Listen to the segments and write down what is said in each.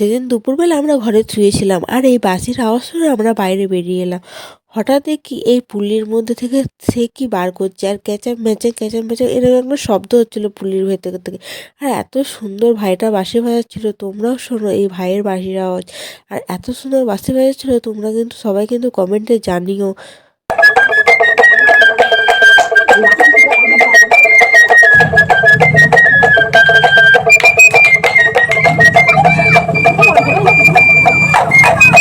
সেদিন দুপুরবেলা আমরা ঘরে শুয়েছিলাম আর এই বাঁশির আওয়াজ শুনে আমরা বাইরে বেরিয়ে এলাম। হঠাৎ দেখি এই পুলির মধ্যে থেকে সে কি বার করছে আর ক্যাচাম ম্যাচাম ক্যাচাম ম্যাচাম এরকম একটা শব্দ হচ্ছিল পুলির ভেতর থেকে। আর এত সুন্দর ভাইটা বাঁশি বাজাচ্ছিল, তোমরাও শোনো এই ভাইয়ের বাঁশির আওয়াজ। আর এত সুন্দর বাঁশি বাজাচ্ছিল, তোমরা কিন্তু সবাই কিন্তু কমেন্টে জানিও।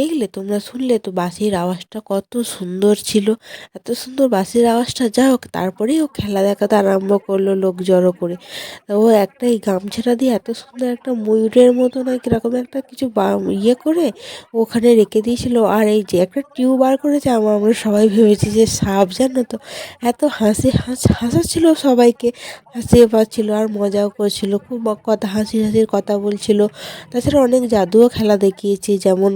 দেখলে তোমরা শুনলে তো বাসির আওয়াজটা কত সুন্দর ছিল। এত সুন্দর বাসির আওয়াজটা যা হোক, তারপরেই ও খেলা দেখাতে আরম্ভ করল লোক জড়ো করে। ও একটা এই গামছাটা দিয়ে এত সুন্দর একটা ময়ূরের মতো না কীরকম একটা কিছু ইয়ে করে ওখানে রেখে দিয়েছিল। আর এই যে একটা টিউব বার করেছে আমার আমরা সবাই ভেবেছি যে সাপ, জানো তো? এত হাসি, হাস, হাসাচ্ছিল সবাইকে। হাসিয়ে পাচ্ছিল আর মজাও করছিল, খুব কথা, হাসি, হাসির কথা বলছিল। তাছাড়া অনেক জাদুও খেলা দেখিয়েছে, যেমন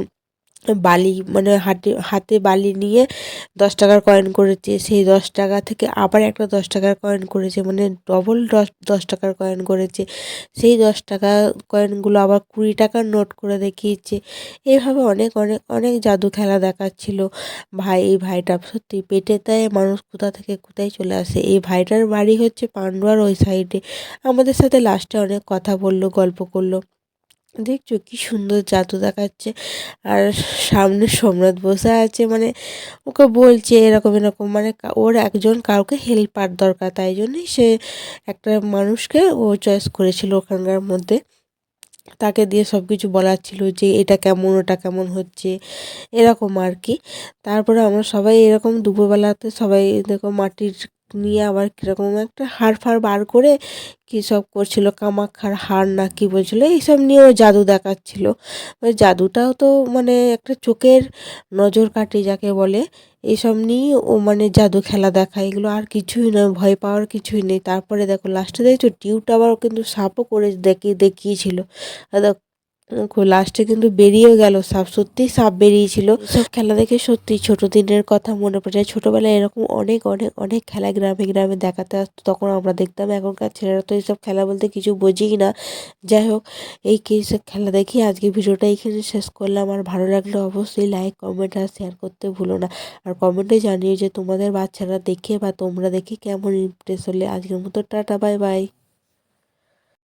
বালি মানে হাতে হাতে বালি নিয়ে দশ টাকার কয়েন করেছে। সেই দশ টাকা থেকে আবার একটা দশ টাকার কয়েন করেছে মানে ডবল দশ দশ টাকার কয়েন করেছে। সেই দশ টাকা কয়েনগুলো আবার কুড়ি টাকার নোট করে দেখিয়েছে। এইভাবে অনেক অনেক অনেক জাদু খেলা দেখাচ্ছিল। ভাই, এই ভাইটা সত্যি পেটে দেয় মানুষ কোথা থেকে কোথায় চলে আসে? এই ভাইটার বাড়ি হচ্ছে পান্ডুয়ার ওই সাইডে আমাদের সাথে লাস্টে অনেক কথা বলল, গল্প করল। দেখছ কি সুন্দর জাদু দেখাচ্ছে। আর সামনে সোমনাথ বসে আছে মানে ওকে বলছে এরকম এরকম। মানে ওর একজন কাউকে হেল্পার দরকার, তাই জন্যই সে একটা মানুষকে ও চয়েস করেছিল ওখানকার মধ্যে। তাকে দিয়ে সব কিছু বলার ছিল যে এটা কেমন, ওটা কেমন হচ্ছে, এরকম আর কি। তারপরে আমরা সবাই এরকম দুপুরবেলাতে সবাই দেখো মাটির নিয়ে আবার কীরকম একটা হাড় ফাড় বার করে কী সব করছিল, কামাক্ষার হাড় না কী বলছিল, এইসব নিয়েও জাদু দেখাচ্ছিল। জাদুটাও তো মানে একটা চোখের নজর কাটে যাকে বলে, এইসব নিয়েই ও মানে জাদু খেলা দেখায়। এগুলো আর কিছুই নয় ভয় পাওয়ার কিছুই নেই। তারপরে দেখো লাস্টে দেখছ, টিউবটা আবার কিন্তু সাপও করে দেখিয়ে দেখিয়েছিল। দেখো লাস্টে কিন্তু বেরিয়েও গেল সাপ সত্যিই সাপ বেরিয়েছিল। সব খেলা দেখে সত্যি ছোট দিনের কথা মনে পড়ে যায়। ছোটবেলায় এরকম অনেক অনেক অনেক খেলা গ্রামে গ্রামে দেখাতে আসতো, তখন আমরা দেখতাম এখনকার ছেলেরা তো এইসব খেলা বলতে কিছু বোঝেই না। যাই হোক, এই সব খেলা দেখি, আজকে ভিডিওটা এইখানে শেষ করলাম। আর ভালো লাগলে অবশ্যই লাইক কমেন্ট আর শেয়ার করতে ভুলো না। আর কমেন্টে জানিয়ে যে তোমাদের বাচ্চারা দেখে বা তোমরা দেখে কেমন ইমপ্রেস হলে আজকের মতো টাটা বাই বাই